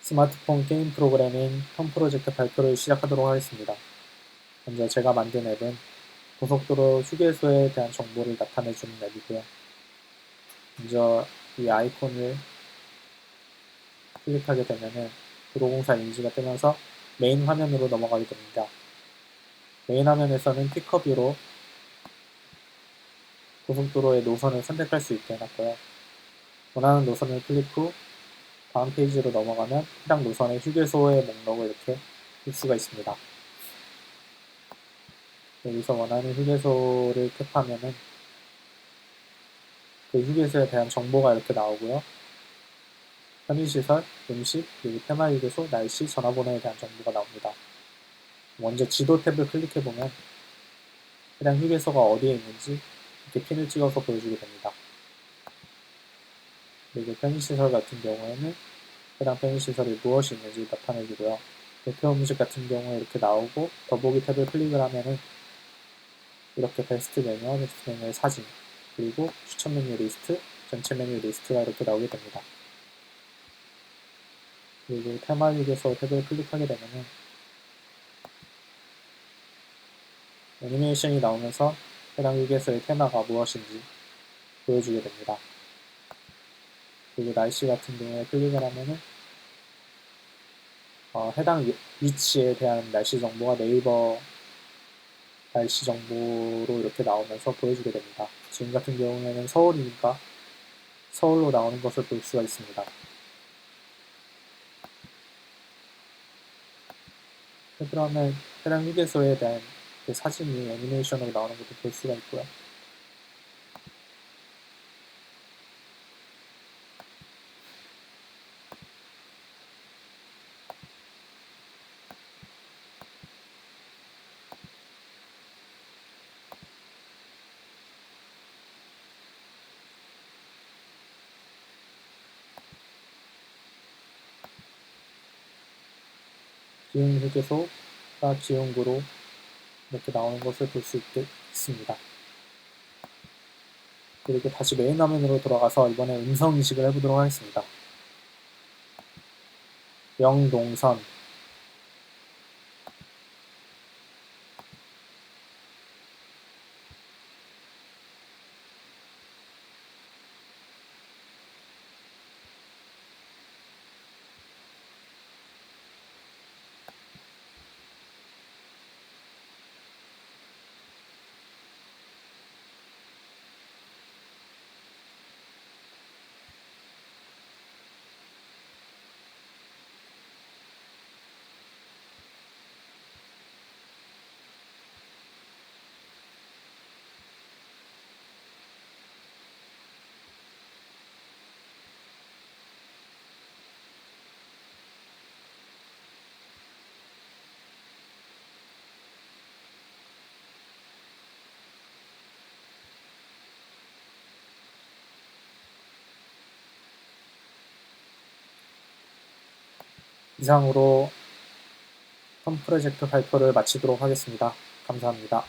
스마트폰 게임 프로그래밍 홈 프로젝트 발표를 시작하도록 하겠습니다. 먼저 제가 만든 앱은 고속도로 휴게소에 대한 정보를 나타내주는 앱이고요. 먼저 이 아이콘을 클릭하게 되면은 도로공사 인지가 뜨면서 메인 화면으로 넘어가게 됩니다. 메인 화면에서는 픽업뷰로 고속도로의 노선을 선택할 수 있게 해놨고요. 원하는 노선을 클릭 후 다음 페이지로 넘어가면 해당 노선의 휴게소의 목록을 이렇게 볼 수가 있습니다. 여기서 원하는 휴게소를 탭하면은 그 휴게소에 대한 정보가 이렇게 나오고요. 편의시설, 음식, 그리고 테마휴게소, 날씨, 전화번호에 대한 정보가 나옵니다. 먼저 지도 탭을 클릭해보면 해당 휴게소가 어디에 있는지 이렇게 핀을 찍어서 보여주게 됩니다. 그리고 편의시설 같은 경우에는 해당 편의시설이 무엇이 있는지 나타내주고요. 대표 음식 같은 경우에 이렇게 나오고 더보기 탭을 클릭을 하면은 이렇게 베스트 메뉴, 베스트 메뉴의 사진, 그리고 추천 메뉴 리스트, 전체 메뉴 리스트가 이렇게 나오게 됩니다. 그리고 테마 휴게소 탭을 클릭하게 되면은 애니메이션이 나오면서 해당 휴게소의 테마가 무엇인지 보여주게 됩니다. 그리고 날씨 같은 경우에 클릭을 하면은 어, 해당 위치에 대한 날씨 정보가 네이버 날씨 정보로 이렇게 나오면서 보여주게 됩니다. 지금 같은 경우에는 서울이니까 서울로 나오는 것을 볼 수가 있습니다. 그러면 해당 휴게소에 대한 그 사진이 애니메이션으로 나오는 것도 볼 수가 있고요. 기흥 휴게소가 기흥구로 이렇게 나오는 것을 볼 수 있습니다. 그리고 다시 메인 화면으로 돌아가서 이번에 음성 인식을 해보도록 하겠습니다. 영동선 이상으로 홈 프로젝트 발표를 마치도록 하겠습니다. 감사합니다.